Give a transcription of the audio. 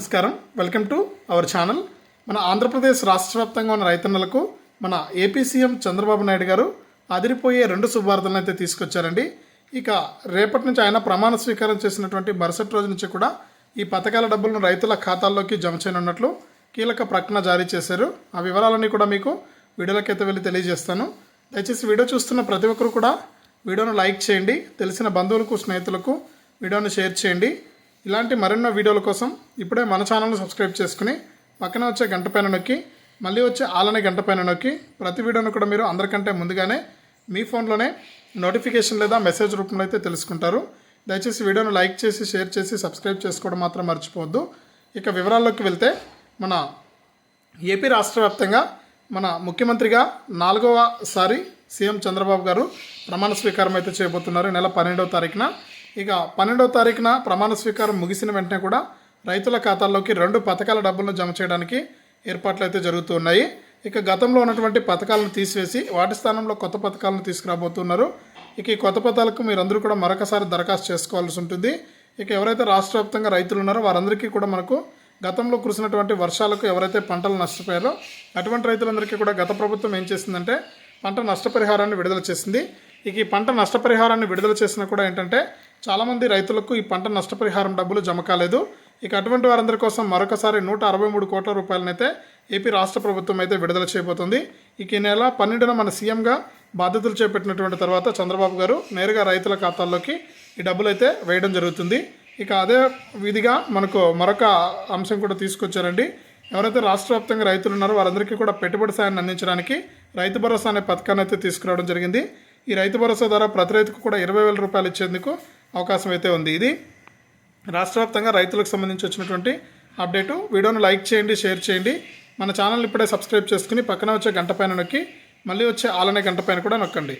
నమస్కారం. Welcome to our channel. మన ఆంధ్రప్రదేశ్ రాష్ట్ర వ్యాప్తంగా ఉన్న రైతన్నలకు మన ఏపీ సీఎం చంద్రబాబు నాయుడు గారు అదిరిపోయే రెండు శుభార్తలను అయితే తీసుకొచ్చారండి. ఇక రేపటి నుంచి ఆయన ప్రమాణ స్వీకారం చేసినటువంటి మరుసటి రోజు నుంచి కూడా ఈ పథకాల డబ్బులను రైతుల ఖాతాల్లోకి జమ చేయనున్నట్లు కీలక ప్రకటన జారీ చేశారు. ఆ వివరాలన్నీ కూడా మీకు వీడియోలకైతే వెళ్ళి తెలియజేస్తాను. దయచేసి వీడియో చూస్తున్న ప్రతి ఒక్కరు కూడా వీడియోను లైక్ చేయండి. తెలిసిన బంధువులకు స్నేహితులకు వీడియోను షేర్ చేయండి. ఇలాంటి మరెన్నో వీడియోల కోసం ఇప్పుడే మన ఛానల్ని సబ్స్క్రైబ్ చేసుకుని పక్కన వచ్చే గంట పైన నొక్కి మళ్ళీ వచ్చే ఆలనే గంట పైన నొక్కి ప్రతి వీడియోను కూడా మీరు అందరికంటే ముందుగానే మీ ఫోన్లోనే నోటిఫికేషన్ లేదా మెసేజ్ రూపంలో అయితే తెలుసుకుంటారు. దయచేసి వీడియోను లైక్ చేసి షేర్ చేసి సబ్స్క్రైబ్ చేసుకోవడం మాత్రం మర్చిపోవద్దు. ఇక వివరాల్లోకి వెళ్తే మన ఏపీ రాష్ట్ర వ్యాప్తంగా మన ముఖ్యమంత్రిగా నాలుగవసారి సీఎం చంద్రబాబు గారు ప్రమాణ స్వీకారం అయితే చేయబోతున్నారు. నెల పన్నెండవ తారీఖున. ఇక పన్నెండవ తారీఖున ప్రమాణ స్వీకారం ముగిసిన వెంటనే కూడా రైతుల ఖాతాల్లోకి రెండు పథకాల డబ్బులను జమ చేయడానికి ఏర్పాట్లు అయితే జరుగుతూ ఉన్నాయి. ఇక గతంలో ఉన్నటువంటి పథకాలను తీసివేసి వాటి స్థానంలో కొత్త పథకాలను తీసుకురాబోతున్నారు. ఇక ఈ కొత్త పథకాలకు మీరందరూ కూడా మరొకసారి దరఖాస్తు చేసుకోవాల్సి ఉంటుంది. ఇక ఎవరైతే రాష్ట్ర వ్యాప్తంగా రైతులు ఉన్నారో వారందరికీ కూడా మనకు గతంలో కురిసినటువంటి వర్షాలకు ఎవరైతే పంటలు నష్టపోయారో అటువంటి రైతులందరికీ కూడా గత ప్రభుత్వం ఏం చేసిందంటే పంట నష్టపరిహారాన్ని విడుదల చేసింది. ఇక ఈ పంట నష్టపరిహారాన్ని విడుదల చేసినా కూడా ఏంటంటే చాలామంది రైతులకు ఈ పంట నష్టపరిహారం డబ్బులు జమ కాలేదు. ఇక అటువంటి వారందరి కోసం మరొకసారి నూట అరవై మూడు కోట్ల రూపాయలనైతే ఏపీ రాష్ట్ర ప్రభుత్వం అయితే విడుదల చేయబోతుంది. ఇక ఈ నెల పన్నెండున మన సీఎంగా బాధ్యతలు చేపట్టినటువంటి తర్వాత చంద్రబాబు గారు నేరుగా రైతుల ఖాతాల్లోకి ఈ డబ్బులు అయితే వేయడం జరుగుతుంది. ఇక అదే విధిగా మనకు మరొక అంశం కూడా తీసుకొచ్చారండి. ఎవరైతే రాష్ట్ర వ్యాప్తంగా రైతులు ఉన్నారో వారందరికీ కూడా పెట్టుబడి సాయాన్ని అందించడానికి రైతు భరోసా అనే పథకాన్ని అయితే తీసుకురావడం జరిగింది. ఈ రైతు భరోసా ద్వారా ప్రతి రైతుకు కూడా ఇరవై వేల రూపాయలు ఇచ్చేందుకు అవకాశం అయితే ఉంది. ఇది రాష్ట్ర వ్యాప్తంగా రైతులకు సంబంధించి వచ్చినటువంటి అప్డేటు. వీడియోను లైక్ చేయండి షేర్ చేయండి. మన ఛానల్ ఇప్పుడే సబ్స్క్రైబ్ చేసుకుని పక్కన వచ్చే గంట పైన నొక్కి మళ్ళీ వచ్చే ఆలనే గంట పైన కూడా నొక్కండి.